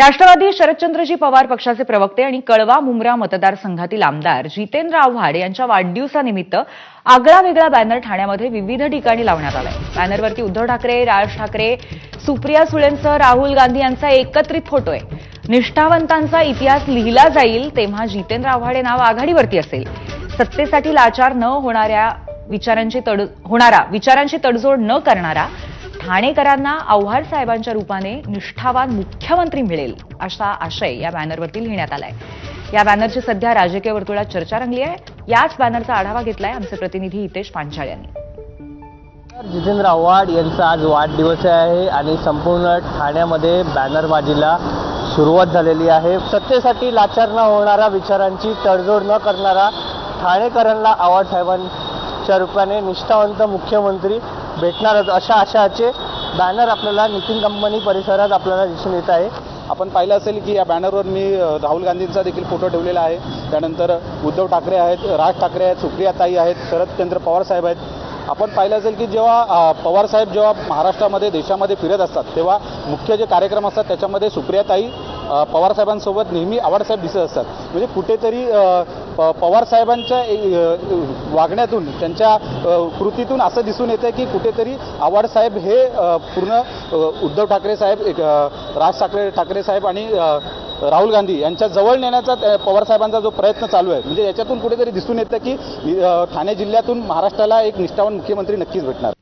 राष्ट्रवादी शरदचंद्रजी पवार पक्षाचे प्रवक्ते आणि कळवा मुंब्रा मतदारसंघातील आमदार जितेंद्र आव्हाड यांच्या वाढदिवसानिमित्त आगळा वेगळा बॅनर ठाण्यामध्ये विविध ठिकाणी लावण्यात आलाय. बॅनरवरती उद्धव ठाकरे राज ठाकरे सुप्रिया सुळेंसह राहुल गांधी यांचा एकत्रित फोटो आहे. निष्ठावंतांचा इतिहास लिहिला जाईल तेव्हा जितेंद्र आव्हाडे नाव आघाडीवरती असेल. सत्तेसाठी लाचार न होणाऱ्या विचारांची तड होणारा विचारांची तडजोड न करणारा ठाणेकरांना आव्हाड साहेबांच्या रूपाने निष्ठावान मुख्यमंत्री मिळेल असा आशय या बॅनरवरती लिहिण्यात आलाय. या बॅनरची सध्या राजकीय वर्तुळात चर्चा रंगली आहे. याच बॅनरचा आढावा घेतलाय आमचे प्रतिनिधी हितेश पांचाळ यांनी. जितेंद्र आव्हाड यांचा आज वाढदिवस आहे आणि संपूर्ण ठाण्यामध्ये बॅनरबाजीला सुरुवात झालेली आहे. सत्तेसाठी लाचार न होणारा विचारांची तडजोड न करणारा ठाणेकरांना आव्हाड साहेबांच्या रूपाने निष्ठावंत मुख्यमंत्री भेटणारच अशा आशाचे बॅनर आपल्याला नितीन कंपनी परिसरात आपल्याला दिसून येत आहे. आपण पाहिलं असेल की या बॅनरवर मी राहुल गांधींचा देखील फोटो ठेवलेला आहे. त्यानंतर उद्धव ठाकरे आहेत राज ठाकरे आहेत सुप्रियाताई आहेत शरदचंद्र पवार साहेब आहेत. आपण पाहिलं असेल की जेव्हा पवारसाहेब पवार साहेब जेव्हा महाराष्ट्रामध्ये देशामध्ये फिरत असतात तेव्हा मुख्य जे कार्यक्रम असतात त्याच्यामध्ये सुप्रियाताई अ, पवार साहेबांसोबत नेहमी आवाडसाहेब दिसत असतात. म्हणजे कुठेतरी प- पवार साहेबांच्या वागण्यातून त्यांच्या कृतीतून असं दिसून येतं की कुठेतरी आव्हाड साहेब हे पूर्ण उद्धव ठाकरे साहेब एक, राज ठाकरे ठाकरे साहेब आणि राहुल गांधी यांच्या जवळ नेण्याचा पवार साहेबांचा जो प्रयत्न चालू आहे. म्हणजे याच्यातून कुठेतरी दिसून येतं की ठाणे जिल्ह्यातून महाराष्ट्राला एक निष्ठावान मुख्यमंत्री नक्कीच भेटणार.